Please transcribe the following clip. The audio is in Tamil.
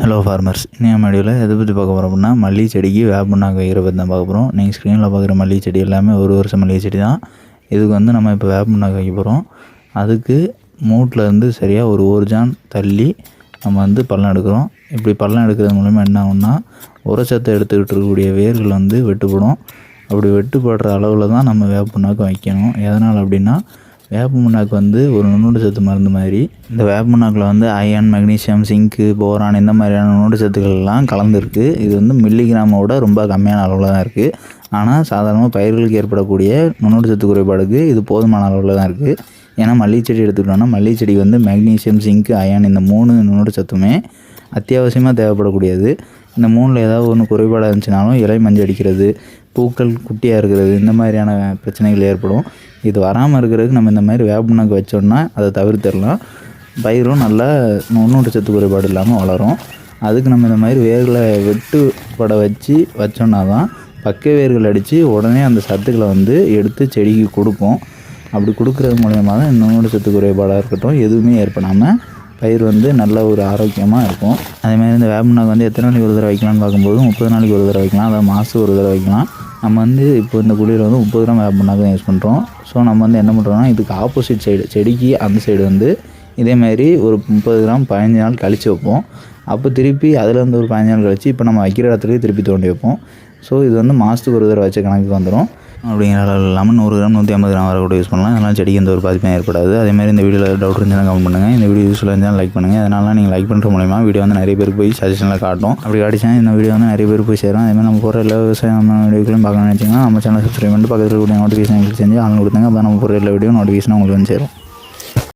ஹலோ ஃபார்மர்ஸ் இன்னும் மடியில் எதை பற்றி பார்க்க போகிறோம் அப்படின்னா மல்லிகை செடிக்கு வேப்பண்ணாக்கு வைக்கிற பற்றி தான் பார்க்க போகிறோம் நீங்கள் ஸ்க்ரீனில் பார்க்குற மல்லிகை செடி எல்லாமே ஒரு வருஷம் மல்லிகை செடி தான். இதுக்கு வந்து நம்ம இப்போ வேப்பண்ணாக்கு வைக்க போகிறோம் அதுக்கு மூட்டில் இருந்து சரியாக ஒரு ஒரு ஜான் தள்ளி நம்ம வந்து பள்ளம் எடுக்கிறோம். இப்படி பள்ளம் எடுக்கிறது மூலமாக என்ன ஆகும்னா உரச்சத்தை எடுத்துக்கிட்டு இருக்கக்கூடிய வேர்கள் வந்து வெட்டுப்படும். அப்படி வெட்டுப்படுற அளவில் தான் நம்ம வேப்பண்ணாக்கு வைக்கணும். எதனால் அப்படின்னா வேப்ப புண்ணாக்கு வந்து ஒரு நுண்ணுண்டு சத்து மருந்து மாதிரி. இந்த வேப்ப வந்து அயன் மெக்னீசியம் சிங்க்கு போரான் இந்த மாதிரியான நுண்ணுண்டு சத்துக்கள்லாம் கலந்துருக்கு. இது வந்து மில்லிகிராமோட ரொம்ப கம்மியான அளவில் தான் இருக்குது ஆனால் சாதாரணமாக பயிர்களுக்கு ஏற்படக்கூடிய நுண்ணுண்டு சத்து குறைபாடுக்கு இது போதுமான அளவில் தான் இருக்குது ஏன்னா மல்லிகை செடி எடுத்துக்கிட்டோம்னா மல்லிகை செடி வந்து மெக்னீசியம் சிங்க் அயன் இந்த மூணு நுண்ணுண்டு சத்துமே அத்தியாவசியமாக தேவைப்படக்கூடியது. இந்த மூணில் ஏதாவது ஒன்று குறைபாடாக இருந்துச்சுனாலும் இலை மஞ்சள் அடிக்கிறது பூக்கள் குட்டியாக இருக்கிறது இந்த மாதிரியான பிரச்சனைகள் ஏற்படும். இது வராமல் இருக்கிறதுக்கு நம்ம இந்த மாதிரி வேப்பண்ணாக்கு வச்சோம்னா அதை தவிர்த்திடலாம். பயிரும் நல்லா நுண்ணூட்ட சத்து குறைபாடு இல்லாமல் வளரும். அதுக்கு நம்ம இந்த மாதிரி வேர்களை வெட்டு பட வச்சு வச்சோம்னா தான் பக்க வேர்கள் அடித்து உடனே அந்த சத்துக்களை வந்து எடுத்து செடிக்கு கொடுப்போம். அப்படி கொடுக்குறது மூலயமா தான் நுண்ணூட்ட சத்து குறைபாடாக இருக்கட்டும் எதுவுமே ஏற்படாமல் பயிர் வந்து நல்ல ஒரு ஆரோக்கியமாக இருக்கும். அதேமாதிரி இந்த வேப்பநாக்கு வந்து எத்தனை நாளைக்கு ஒரு தடவை வைக்கலாம்னு பார்க்கும்போது முப்பது நாளைக்கு ஒரு தடவை வைக்கலாம். அதாவது மாதம் ஒரு தடவை வைக்கலாம். நம்ம வந்து இப்போ இந்த குழியில் வந்து முப்பது கிராம் வேப்பநாக்கு தான் யூஸ் பண்ணுறோம் ஸோ நம்ம வந்து என்ன பண்ணுறோம்னா இதுக்கு ஆப்போசிட் சைடு செடிக்கு அந்த சைடு வந்து இதேமாதிரி ஒரு முப்பது கிராம் பதினஞ்சு நாள் கழித்து வைப்போம். அப்போ திருப்பி அதுலேருந்து ஒரு பதினஞ்சு நாள் கழித்து இப்போ நம்ம வைக்கிற இடத்துலேயே திருப்பி தோண்டி வைப்போம். ஸோ இது வந்து மாதத்துக்கு ஒரு தடவை வச்ச கணக்கு வந்துடும் அப்படிங்கிற அளவு இல்லாமல் நூறு கிராம் நூற்றி ஐம்பது கிராம் வரை கூட யூஸ் பண்ணலாம். அதனால் செடிக்கு எந்த ஒரு பாதிப்பும் ஏற்படாது. அதேமாதிரி இந்த வீடியோவில் டவுட் இருந்துச்சுன்னா கமெண்ட் பண்ணுங்கள் இந்த வீடியோ யூஸ்ஃபுல்லாக இருந்தால் லைக் பண்ணுங்கள் அதனால நீங்கள் லைக் பண்ணுற மூலியமாக வீடியோ வந்து நிறைய பேருக்கு போய் சஜஷனில் காட்டும். அப்படி காட்டிச்சா இந்த வீடியோ வந்து நிறைய பேர் போய் சேரும். அதேமாதிரி நம்ம போகிற எல்லா விவசாயம் வீடியோக்களையும் பார்க்கணும்னு நினச்சிங்கன்னா நம்ம சேனல் சப்ஸ்கிரைப் பண்ணிட்டு பக்கத்தில் கூட நோட்டிஃபிகேஷன் செஞ்சு ஆன் கொடுத்தாங்க அப்போ நம்ம போகிற எல்லா வீடியோ நோட்டிஃபிகேஷன் உங்களுக்கு வந்து சேரும்.